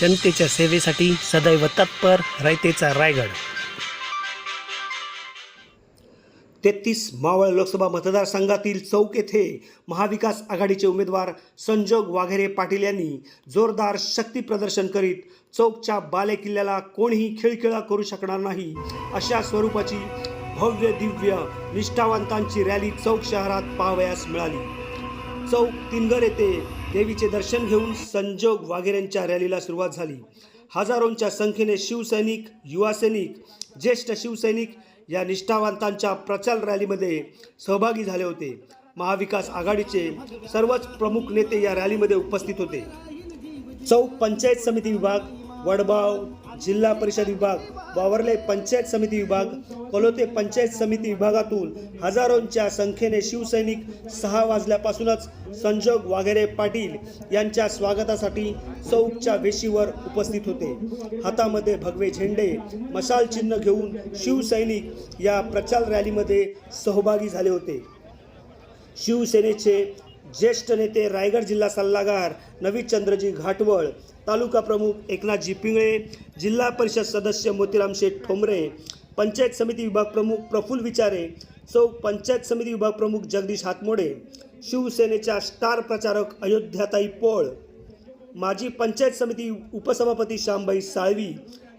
जनतेच्या सेवेसाठी सदैव तत्पर रयतेचा रायगड. तेहतीस मावळ लोकसभा मतदारसंघातील चौक येथे महाविकास आघाडीचे उमेदवार संजोग वाघेरे पाटील यांनी जोरदार शक्ती प्रदर्शन करीत चौकच्या बालेकिल्ल्याला कोणीही खिळखिळा करू शकणार नाही अशा स्वरूपाची भव्य दिव्य निष्ठावंतांची रॅली चौक शहरात पाहावयास मिळाली. चौक तिनगर येथे देवीचे दर्शन घेऊन संजोग वाघेरेंच्या रॅलीला सुरुवात झाली. हजारोंच्या संख्येने शिवसैनिक युवा सैनिक ज्येष्ठ शिवसैनिक या निष्ठावंतांच्या प्रचार रॅलीमध्ये सहभागी झाले होते. महाविकास आघाडीचे सर्वच प्रमुख नेते या रॅलीमध्ये उपस्थित होते. चौक पंचायत समिती विभाग वडगाव जिल्हा परिषद विभाग वावरले पंचायत समिती विभाग कलोते पंचायत समिती विभागातून हजारोंच्या संख्येने शिवसैनिक सहा वाजल्यापासूनच संजोग वाघेरे पाटील यांच्या स्वागतासाठी चौकच्या वेशीवर उपस्थित होते. हातामध्ये भगवे झेंडे मशाल चिन्ह घेऊन शिवसैनिक या प्रचार रॅलीमध्ये सहभागी झाले होते. शिवसेनेचे ज्येष्ठ नेते रायगड जिल्हा सल्लागार नवीचंद्रजी घाटवळ तालुका प्रमुख एकनाथजी पिंगळे जिल्हा परिषद सदस्य मोतीराम शेठ ठोंबरे पंचायत समिती विभाग प्रमुख प्रफुल्ल विचारे चौक पंचायत समिती विभाग प्रमुख जगदीश हातमोडे शिवसेनेच्या स्टार प्रचारक अयोध्याताई पोळ माजी पंचायत समिती उपसभापती श्यामबाई साळवी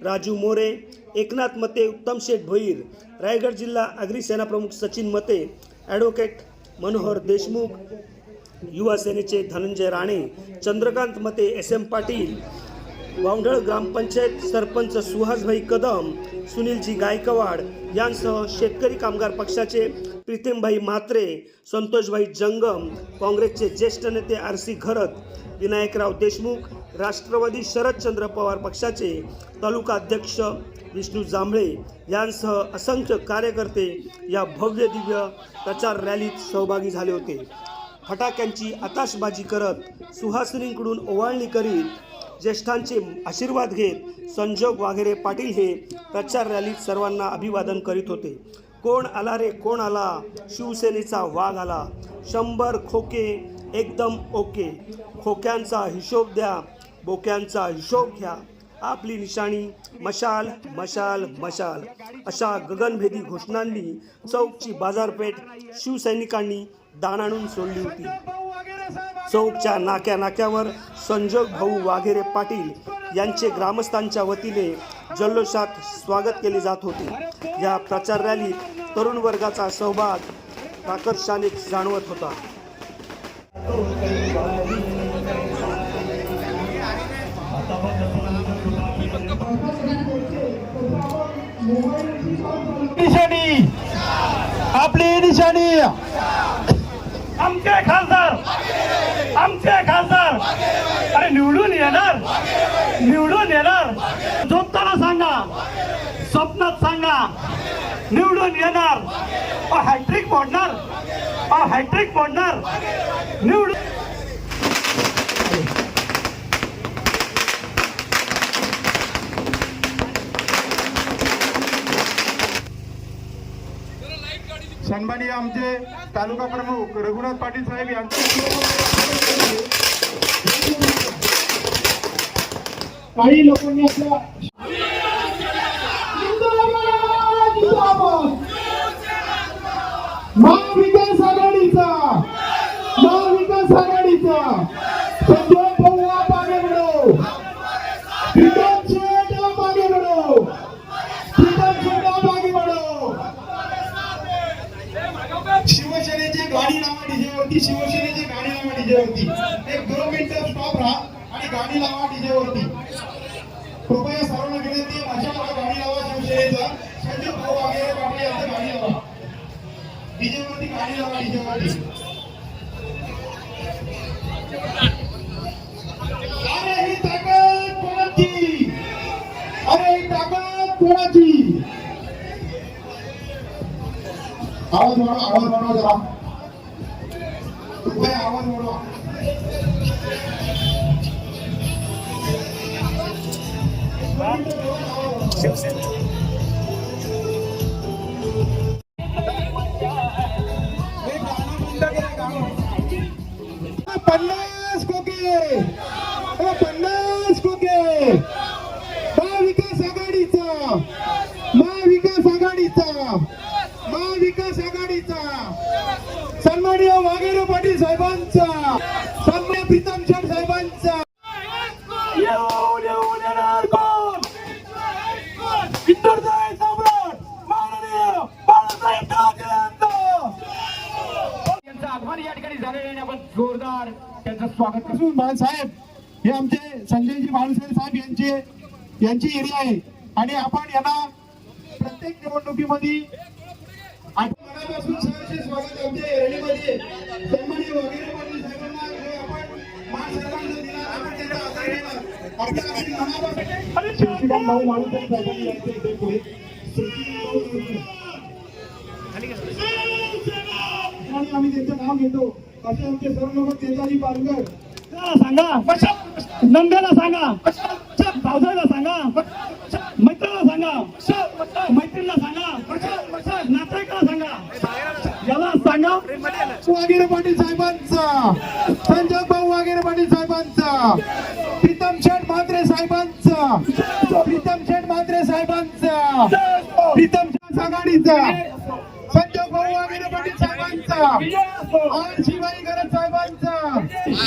राजू मोरे एकनाथ मते उत्तम शेठ भोईर रायगड जिल्हा अग्रिसेना प्रमुख सचिन मते ॲडव्होकेट मनोहर देशमुख युवा सेनेचे धनंजय राणे चंद्रकांत मते एस एम पाटील वावढळ ग्रामपंचायत सरपंच सुहासभाई कदम सुनीलजी गायकवाड यांसह शेतकरी कामगार पक्षाचे प्रीतिमभाई म्हात्रे संतोषभाई जंगम काँग्रेसचे ज्येष्ठ नेते आर सी घरत विनायकराव देशमुख राष्ट्रवादी शरदचंद्र पवार पक्षाचे तालुका अध्यक्ष विष्णू जांभळे यांसह असंख्य कार्यकर्ते या भव्य दिव्य प्रचार रॅलीत सहभागी झाले होते. फटाक्यांची आताशबाजी करत सुहासिनींकडून ओवाळणी करीत ज्येष्ठांचे आशीर्वाद घेत संजोग वाघेरे पाटील हे प्रचार रॅलीत सर्वांना अभिवादन करीत होते. कोण आला रे कोण आला? शिवसेनेचा वाघ आला. शंभर खोके एकदम ओके. खोक्यांचा हिशोब द्या बोक्यांचा हिशोब घ्या. आपली निशाणी मशाल मशाल मशाल. अशा गगनभेदी घोषणांनी चौकची बाजारपेठ शिवसैनिकांनी दाण आणून सोडली होती. चौकच्या नाक्या नाक्यावर संजोग भाऊ वाघेरे पाटील यांचे ग्रामस्थांच्या वतीने जल्लोषात स्वागत केले जात होते. या प्रचार रॅलीत तरुण वर्गाचा सहभाग प्राकर्षाने जाणवत होता. आपली निशाणी आमचे खासदार आमचे खासदार. अरे निवडून येणार निवडून येणार. झोपताना सांगा स्वप्नात सांगा निवडून येणार. हॅट्रिक मोडणार हॅट्रिक मोडणार. निवडून सन्माननीय आमचे तालुका प्रमुख रघुनाथ पाटील साहेब यांचे काही लोकांनी आपल्या लावा डीजेवरती शिवसेनेची गाडी लावा डीजेवरती एक दोन मिनिटं स्टॉप राहा आणि गाडी लावा डीजेवरती कृपया सर्वांना विनंती आहे, माझ्या नावावर गाडी लावा शिवसेनेचा संजय भाऊ वगैरे पाटील यांचं गाडी लावा डीजेवरती गाडी लावा डीजेवरती अरे ही ताकद कोणाची अरे ही ताकद कोणाची आवाज वाढवा आवाज वाढवा जरा कृपया आवाज वाढवा पन्नास खोके पन्नास खोके पाटील साहेबांचा सन्मान्य प्रीतम शेठ साहेबांचा. येऊन येऊन येणार कोण? विठ्ठलराय सम्राट माननीय बाळासाहेब ठाकरे यांचं. त्यांचं आगमन या ठिकाणी झालेलं आहे आपण जोरदार त्यांचं स्वागत बाळासाहेब हे आमचे संजयजी बाळासाहेब साहेब यांचे यांची एरिया आहे. आणि आपण यांना प्रत्येक निवडणुकीमध्ये आपण सहर्ष स्वागत आमचे रॅलीमध्ये. सन्माननीय वगैरे पाटील साहेबांना जो आपण मान सन्मान दिला आपण त्यांचा आदर केला. आपल्या अगदी मनापासून श्रीकांत भाऊ माळुसरे साहेबांनी यांचे इथे पुढे. आणि आम्ही त्यांचं नाव घेतो. असे आमचे सर्व लोक तेजाजी पालकर सांगा? नंद्याला सांगा. भाऊजाईला सांगा. मैत्रीला सांगा. मैत्रीला सांगा नातेवाईकाला सांगा याला सांगा वागेरे पाटील साहेबांचा. संजय भाऊ वागेरे पाटील साहेबांचा. प्रीतम शेठ म्हात्रे साहेबांचा. प्रीतम शेठ म्हात्रे साहेबांचा. प्रीतम शेठ आघाडीचा. संजय भाऊ वागेरे पाटील साहेबांचा. आर शिवाई गरज साहेबांचा.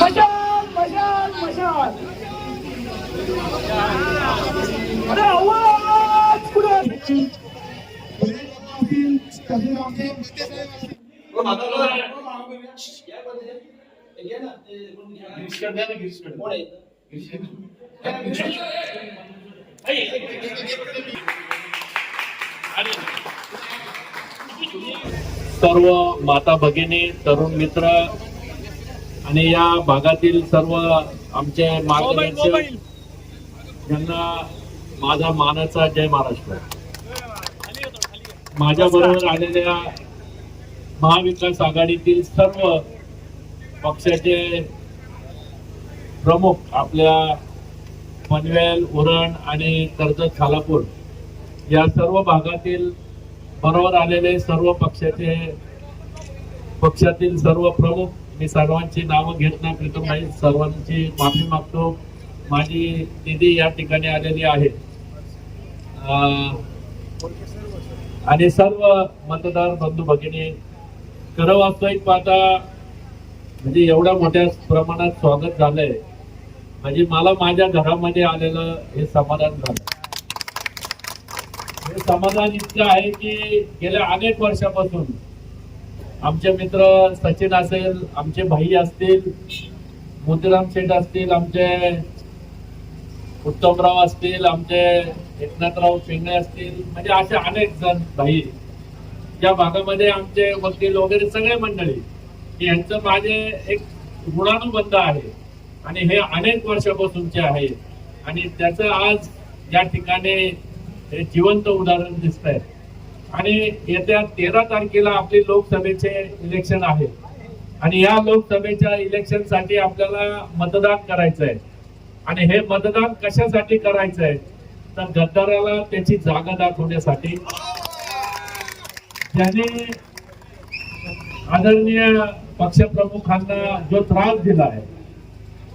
मशाल मशाल मशाल. अरे आवाज सर्व माता भगिनी तरुण मित्र आणि या भागातील सर्व आमचे मार्गदर्शक यांना माझा मानाचा जय महाराष्ट्र. माझ्या बरोबर आलेल्या महाविकास आघाडीतील सर्व पक्षाचे प्रमुख आपल्या पनवेल उरण आणि कर्जत खालापूर या सर्व भागातील बरोबर आलेले सर्व पक्षाचे पक्षातील सर्व प्रमुख मी सर्वांची नावं घेत नाही प्रीतम नाही सर्वांची माफी मागतो. माझी दिदी या ठिकाणी आलेली आहे. अं, आणि सर्व मतदार बंधू भगिनी खरं वास्तविक पाहता म्हणजे एवढ्या मोठ्या प्रमाणात स्वागत झालंय. म्हणजे मला माझ्या घरामध्ये आलेलं हे समाधान झालं. हे समाधान इतकं आहे की गेल्या अनेक वर्षापासून आमचे मित्र सचिन असेल आमचे भाई असतील मोतीराम शेठ असतील आमचे उत्तमराव असतील आमचे एकनाथराव शिंगणे असतील म्हणजे असे अनेक जण भाई. या भागामध्ये आमचे वकील वगैरे सगळे मंडळी. यांचं माझे एक ऋणानुबंध आहे. आणि हे अनेक वर्षापासूनचे आहे. आणि त्याचं आज या ठिकाणी हे जिवंत उदाहरण दिसत आहे आणि येत्या तेरा तारखेला आपली लोकसभेचे इलेक्शन आहे. आणि या लोकसभेच्या इलेक्शनसाठी आपल्याला मतदान करायचं आहे आणि हे मतदान कशासाठी करायचं आहे तर गद्दाराला त्याची जागा दाखवण्यासाठी. ज्याने आदरणीय पक्षप्रमुखांना जो त्रास दिला आहे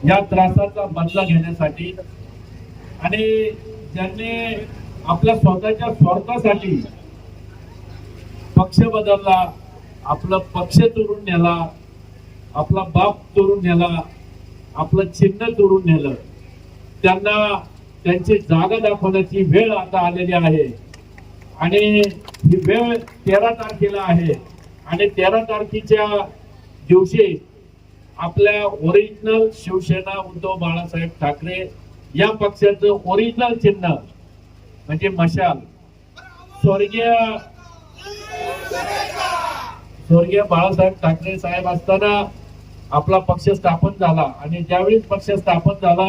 या त्रासाचा बदला घेण्यासाठी आणि ज्यांनी आपल्या स्वतःच्या स्वार्थासाठी पक्ष बदलला आपला पक्ष तोडून नेला आपला बाप तोडून नेला आपलं चिन्ह तोडून नेलं त्यांना त्यांची जागा दाखवण्याची वेळ आता आलेली आहे. आणि ही वेळ तेरा तारखेला आहे. आणि तेरा तारखेच्या दिवशी आपल्या ओरिजिनल शिवसेना उद्धव बाळासाहेब ठाकरे या पक्षाचं ओरिजिनल चिन्ह म्हणजे मशाल स्वर्गीय स्वर्गीय बाळासाहेब ठाकरे साहेब असताना आपला पक्ष स्थापन झाला आणि ज्यावेळेस पक्ष स्थापन झाला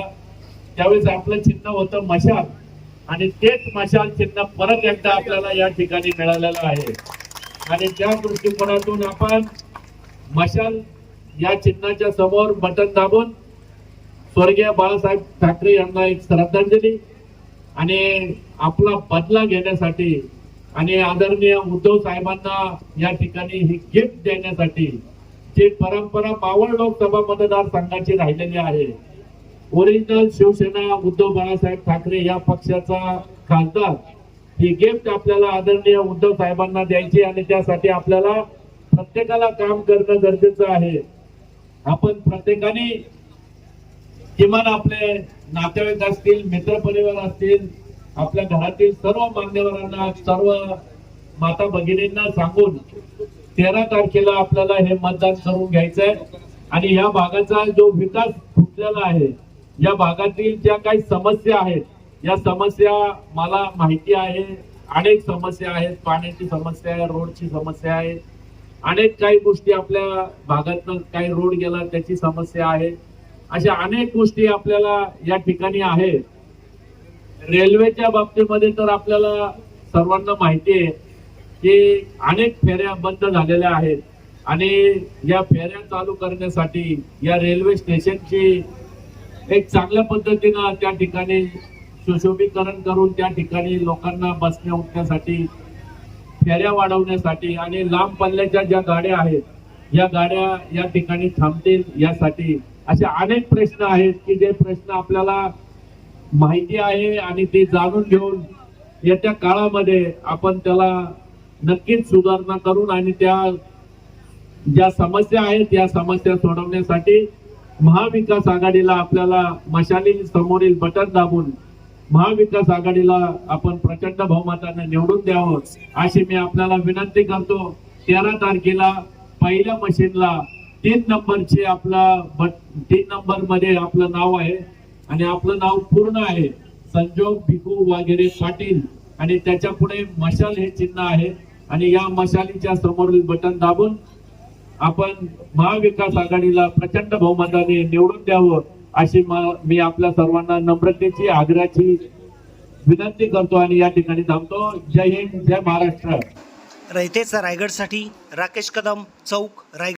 त्यावेळेस आपलं चिन्ह होतं मशाल आणि तेच मशाल चिन्ह परत एकदा आपल्याला या ठिकाणी मिळालेलं आहे. आणि त्या दृष्टिकोनातून आपण मशाल या चिन्हाच्या समोर बटन दाबून स्वर्गीय बाळासाहेब ठाकरे यांना एक श्रद्धांजली आणि आपला बदला घेण्यासाठी आणि आदरणीय उद्धव साहेबांना या ठिकाणी ही गिफ्ट देण्यासाठी जी परंपरा मावळ लोकसभा मतदारसंघाची राहिलेली आहे ओरिजिनल शिवसेना उद्धव बाळासाहेब ठाकरे या पक्षाचा खासदार ही गिफ्ट आपल्याला आदरणीय उद्धव साहेबांना द्यायची आणि त्यासाठी आपल्याला प्रत्येकाला काम करणं गरजेचं आहे. आपण प्रत्येकाने किमान आपले नातेवाईक असतील मित्रपरिवार असतील आपल्या घरातील सर्व मान्यवरांना सर्व माता भगिनींना सांगून तेरा तारखेला आपल्याला हे मतदान करून घ्यायचंय. आणि या भागाचा जो विकास फुटलेला आहे या भागातील ज्या काही समस्या आहेत या समस्या मला माहिती आहे. अनेक समस्या आहेत. पाण्याची समस्या आहे रोडची समस्या आहे. अनेक काही गोष्टी आपल्या भागातनं काही रोड गेला त्याची समस्या आहे. अशा अनेक गोष्टी आपल्याला या ठिकाणी आहेत. रेल्वेच्या बाबतीमध्ये तर आपल्याला सर्वांना माहिती आहे की अनेक फेऱ्या बंद झालेल्या आहेत. आणि या फेऱ्या चालू करण्यासाठी या रेल्वे स्टेशनची एक चांगल्या पद्धतीनं त्या ठिकाणी सुशोभीकरण करून त्या ठिकाणी लोकांना बसण्या उठण्यासाठी फेऱ्या वाढवण्यासाठी आणि लांब पल्ल्याच्या ज्या गाड्या आहेत या गाड्या या ठिकाणी थांबतील यासाठी असे अनेक प्रश्न आहेत की जे प्रश्न आपल्याला माहिती आहे आणि ते जाणून घेऊन येत्या काळामध्ये आपण त्याला नक्कीच सुधारणा करून आणि त्या ज्या समस्या आहेत या समस्या सोडवण्यासाठी महाविकास आघाडीला आपल्याला मशाली समोरील बटन दाबून महाविकास आघाडीला आपण प्रचंड बहुमताने निवडून द्यावं अशी मी आपल्याला विनंती करतो. तेरा तारखेला पहिल्या मशीनला तीन नंबरचे आपला तीन नंबरमध्ये आपलं नाव आहे आणि आपलं नाव पूर्ण आहे. संजोग भिकू वगैरे पाटील आणि त्याच्या पुढे मशाल हे चिन्ह आहे आणि या मशालीच्या समोरील बटन दाबून आपण महाविकास आघाडीला प्रचंड बहुमताने निवडून द्यावं. अशी मी आपल्या सर्वांना नम्रतेची आग्रहाची विनंती करतो आणि या ठिकाणी थांबतो. जय हिंद जय महाराष्ट्र. रयतेचा रायगडसाठी राकेश कदम चौक रायगड